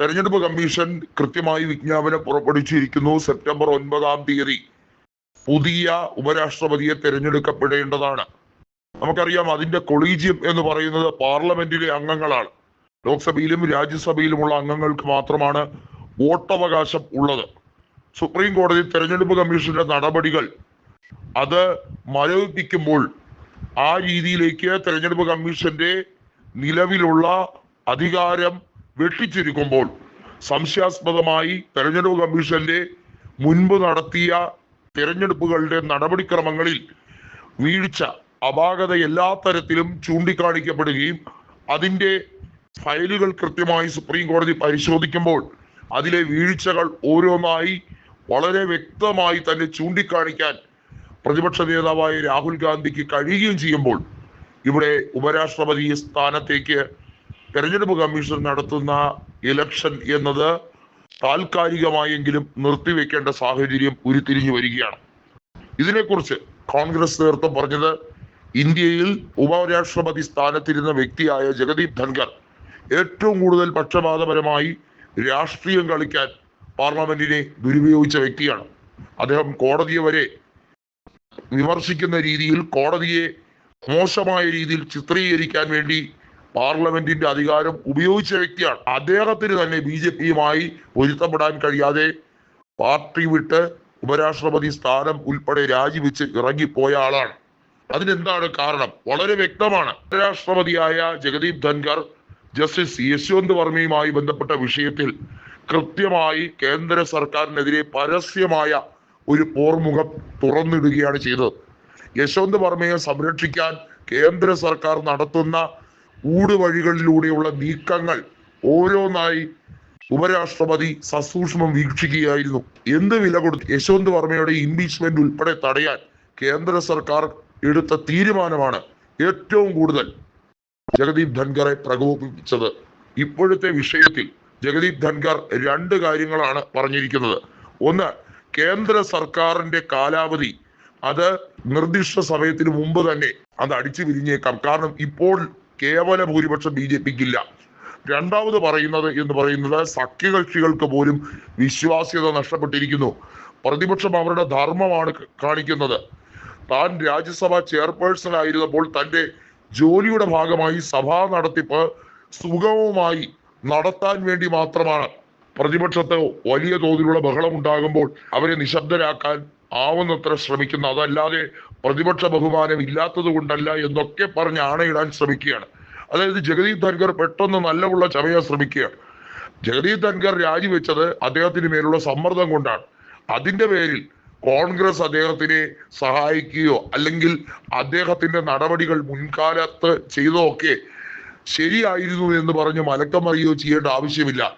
തെരഞ്ഞെടുപ്പ് കമ്മീഷൻ കൃത്യമായി വിജ്ഞാപനം പുറപ്പെടുവിച്ചിരിക്കുന്നു. സെപ്റ്റംബർ ഒൻപതാം തീയതി പുതിയ ഉപരാഷ്ട്രപതിയെ തിരഞ്ഞെടുക്കപ്പെടേണ്ടതാണ്. നമുക്കറിയാം അതിന്റെ കൊളീജിയം എന്ന് പറയുന്നത് പാർലമെന്റിലെ അംഗങ്ങളാണ്. ലോക്സഭയിലും രാജ്യസഭയിലുമുള്ള അംഗങ്ങൾക്ക് മാത്രമാണ് വോട്ടവകാശം ഉള്ളത്. സുപ്രീം കോടതി തെരഞ്ഞെടുപ്പ് കമ്മീഷന്റെ നടപടികൾ അത് മരവിപ്പിക്കുമ്പോൾ ആ രീതിയിലേക്ക് തെരഞ്ഞെടുപ്പ് കമ്മീഷന്റെ നിലവിലുള്ള അധികാരം വെട്ടിച്ചുരുക്കുമ്പോൾ സംശയാസ്പദമായി തെരഞ്ഞെടുപ്പ് കമ്മീഷന്റെ മുൻപ് നടത്തിയ തെരഞ്ഞെടുപ്പുകളുടെ നടപടിക്രമങ്ങളിൽ വീഴ്ച അപാകത എല്ലാ തരത്തിലും ചൂണ്ടിക്കാണിക്കപ്പെടുകയും അതിന്റെ ഫയലുകൾ കൃത്യമായി സുപ്രീം കോടതി പരിശോധിക്കുമ്പോൾ അതിലെ വീഴ്ചകൾ ഓരോന്നായി വളരെ വ്യക്തമായി തന്നെ ചൂണ്ടിക്കാണിക്കാൻ പ്രതിപക്ഷ നേതാവായ രാഹുൽ ഗാന്ധിക്ക് കഴിയുകയും ചെയ്യുമ്പോൾ ഇവിടെ ഉപരാഷ്ട്രപതി സ്ഥാനത്തേക്ക് തെരഞ്ഞെടുപ്പ് കമ്മീഷൻ നടത്തുന്ന ഇലക്ഷൻ എന്നത് താൽക്കാലികമായെങ്കിലും നിർത്തിവെക്കേണ്ട സാഹചര്യം ഉരുത്തിരിഞ്ഞു വരികയാണ്. ഇതിനെക്കുറിച്ച് കോൺഗ്രസ് നേതൃത്വം പറഞ്ഞത് ഇന്ത്യയിൽ ഉപരാഷ്ട്രപതി സ്ഥാനത്തിരുന്ന വ്യക്തിയായ ജഗദീപ് ധൻഖർ ഏറ്റവും കൂടുതൽ പക്ഷപാതപരമായി രാഷ്ട്രീയം കളിക്കാൻ പാർലമെന്റിനെ ദുരുപയോഗിച്ച വ്യക്തിയാണ്. അദ്ദേഹം കോടതിയെ വരെ വിമർശിക്കുന്ന രീതിയിൽ കോടതിയെ മോശമായ രീതിയിൽ ചിത്രീകരിക്കാൻ വേണ്ടി പാർലമെന്റിന്റെ അധികാരം ഉപയോഗിച്ച വ്യക്തിയാണ്. അദ്ദേഹത്തിന് തന്നെ ബി ജെ പിയുമായി പൊരുത്തപ്പെടാൻ കഴിയാതെ പാർട്ടി വിട്ട് ഉപരാഷ്ട്രപതി സ്ഥാനം ഉൾപ്പെടെ രാജിവെച്ച് ഇറങ്ങിപ്പോയ ആളാണ്. അതിനെന്താണ് കാരണം? വളരെ വ്യക്തമാണ്. ഉപരാഷ്ട്രപതിയായ ജഗദീപ് ധൻഖർ ജസ്റ്റിസ് യശ്വന്ത് വർമ്മയുമായി ബന്ധപ്പെട്ട വിഷയത്തിൽ കൃത്യമായി കേന്ദ്ര സർക്കാരിനെതിരെ പരസ്യമായ ഒരു പോർമുഖം തുറന്നിടുകയാണ് ചെയ്തത്. യശ്വന്ത് വർമ്മയെ സംരക്ഷിക്കാൻ കേന്ദ്ര സർക്കാർ നടത്തുന്ന ഊടുവഴികളിലൂടെയുള്ള നീക്കങ്ങൾ ഓരോന്നായി ഉപരാഷ്ട്രപതി സസൂക്ഷ്മം വീക്ഷിക്കുകയായിരുന്നു. എന്ത് വില കൊടുത്ത് യശവന്ത് വർമ്മയുടെ ഇംപീച്ച്മെന്റ് ഉൾപ്പെടെ തടയാൻ കേന്ദ്ര സർക്കാർ എടുത്ത തീരുമാനമാണ് ഏറ്റവും കൂടുതൽ ജഗദീപ് ധൻഖറെ പ്രകോപിപ്പിച്ചത്. ഇപ്പോഴത്തെ വിഷയത്തിൽ ജഗദീപ് ധൻഖർ രണ്ട് കാര്യങ്ങളാണ് പറഞ്ഞിരിക്കുന്നത്. ഒന്ന് കേന്ദ്ര സർക്കാരിന്റെ കാലാവധി അത് നിർദ്ദിഷ്ട സമയത്തിന് മുമ്പ് തന്നെ അത് അടിച്ചു പിരിഞ്ഞേക്കാം. കാരണം ഇപ്പോൾ കേവല ഭൂരിപക്ഷം ബി ജെ പിക്കില്ല. രണ്ടാമത് പറയുന്നത് എന്ന് പറയുന്നത് സഖ്യകക്ഷികൾക്ക് പോലും വിശ്വാസ്യത നഷ്ടപ്പെട്ടിരിക്കുന്നു. പ്രതിപക്ഷം അവരുടെ ധർമ്മമാണ് കാണിക്കുന്നത്. താൻ രാജ്യസഭ ചെയർപേഴ്സൺ ആയിരുന്നപ്പോൾ തന്റെ ജോലിയുടെ ഭാഗമായി സഭാ നടത്തിപ്പ് സുഗമമായി നടത്താൻ വേണ്ടി മാത്രമാണ് പ്രതിപക്ഷത്ത് വലിയ തോതിലുള്ള ബഹളം ഉണ്ടാകുമ്പോൾ അവരെ നിശബ്ദരാക്കാൻ ആവുന്നത്ര ശ്രമിക്കുന്ന അതല്ലാതെ പ്രതിപക്ഷ ബഹുമാനം ഇല്ലാത്തത് കൊണ്ടല്ല എന്നൊക്കെ പറഞ്ഞ് ആണയിടാൻ ശ്രമിക്കുകയാണ്. അതായത് ജഗദീപ് ധൻഖർ പെട്ടെന്ന് നല്ലവുള്ള ചമയാൻ ശ്രമിക്കുകയാണ്. ജഗദീപ് ധൻഖർ രാജിവെച്ചത് അദ്ദേഹത്തിന് മേലുള്ള സമ്മർദ്ദം കൊണ്ടാണ്. അതിന്റെ പേരിൽ കോൺഗ്രസ് അദ്ദേഹത്തിനെ സഹായിക്കുകയോ അല്ലെങ്കിൽ അദ്ദേഹത്തിന്റെ നടപടികൾ മുൻകാലത്ത് ചെയ്തോ ഒക്കെ ശരിയായിരുന്നു എന്ന് പറഞ്ഞ് മലക്കം അറിയുകയോ ചെയ്യേണ്ട ആവശ്യമില്ല.